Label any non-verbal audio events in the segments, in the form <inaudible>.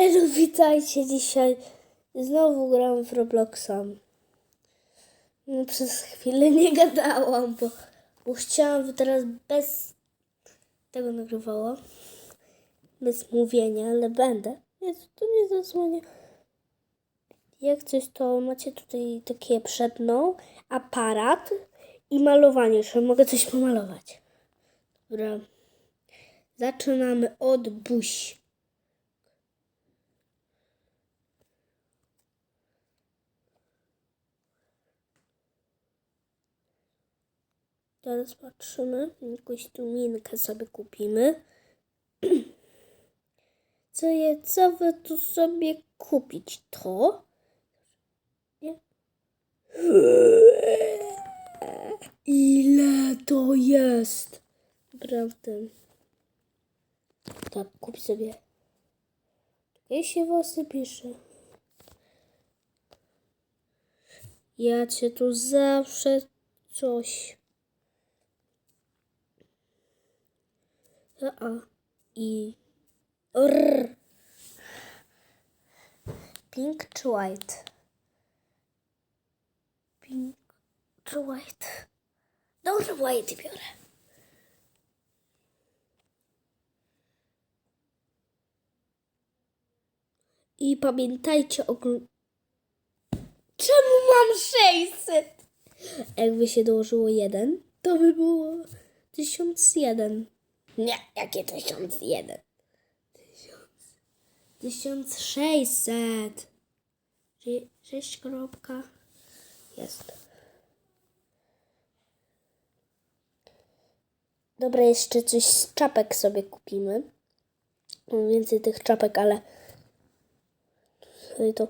Elo, witajcie dzisiaj. Znowu gram w Robloxa. No, przez chwilę nie gadałam, bo, bo chciałam by teraz bez tego nagrywała. Bez mówienia, ale będę. Jezu, to nie zasłania. Jak coś, to macie tutaj takie przed mną aparat i malowanie, że mogę coś pomalować. Dobra. Zaczynamy od buź. Teraz patrzymy. Jakąś tu minkę sobie kupimy. <clears throat> Co je, co wy tu sobie kupić? To? Nie? <clears throat> Ile to jest? Naprawdę. Tak, kup sobie. Jak się włosy pisze? Ja cię tu zawsze coś. A, i R. Pink czy white? Pink czy white? Dobra, white biorę. I pamiętajcie o... Czemu mam 600? Jakby się dołożyło jeden, to by było 1001. Nie, jakie 1001? 1600. Sze- Sześć kropka. Jest. Dobra, jeszcze coś z czapek sobie kupimy. Mam więcej tych czapek, ale to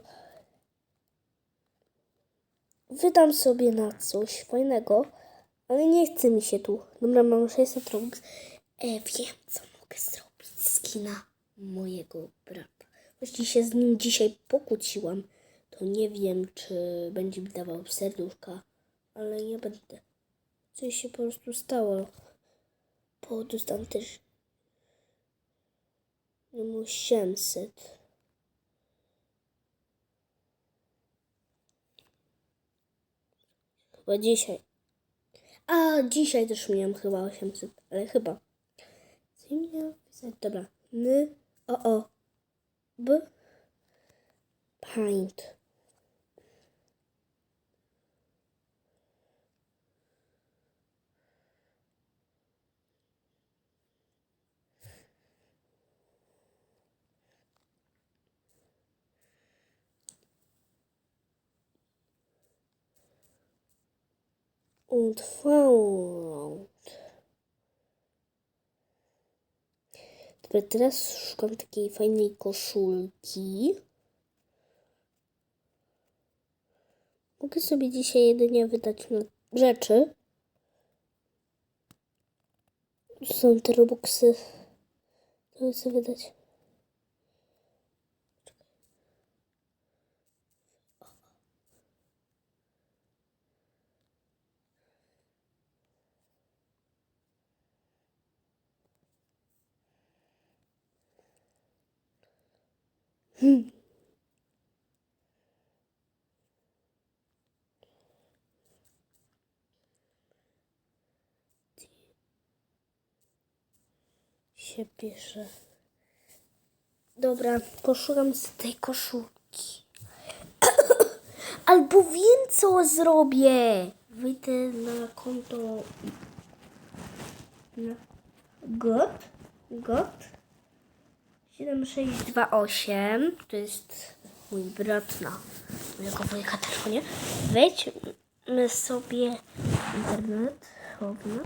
wydam sobie na coś fajnego, ale nie chce mi się tu. Dobra, mam 600 robux. E, wiem, co mogę zrobić. Skina mojego brata. Właściwie się z nim dzisiaj pokłóciłam. To nie wiem, czy będzie mi dawał serduszka, ale nie będę. Coś się po prostu stało. Po dostałam też no 800. Chyba dzisiaj. A, dzisiaj też miałam chyba 800, ale chyba. Ja miałam pisać? Dobra. N, o, o, b, paint. Und found. Dobra, teraz szukam takiej fajnej koszulki. Mogę sobie dzisiaj jedynie wydać na rzeczy. Są te robuxy. Mogę sobie wydać. Się pisze. Dobra, poszukam z tej koszulki. <coughs> Albo wiem, co zrobię. Wyjdę na konto. Na got. Got. 7628. To jest mój brat na mojego wujka też, nie? Wejdźmy sobie internet. Chowna.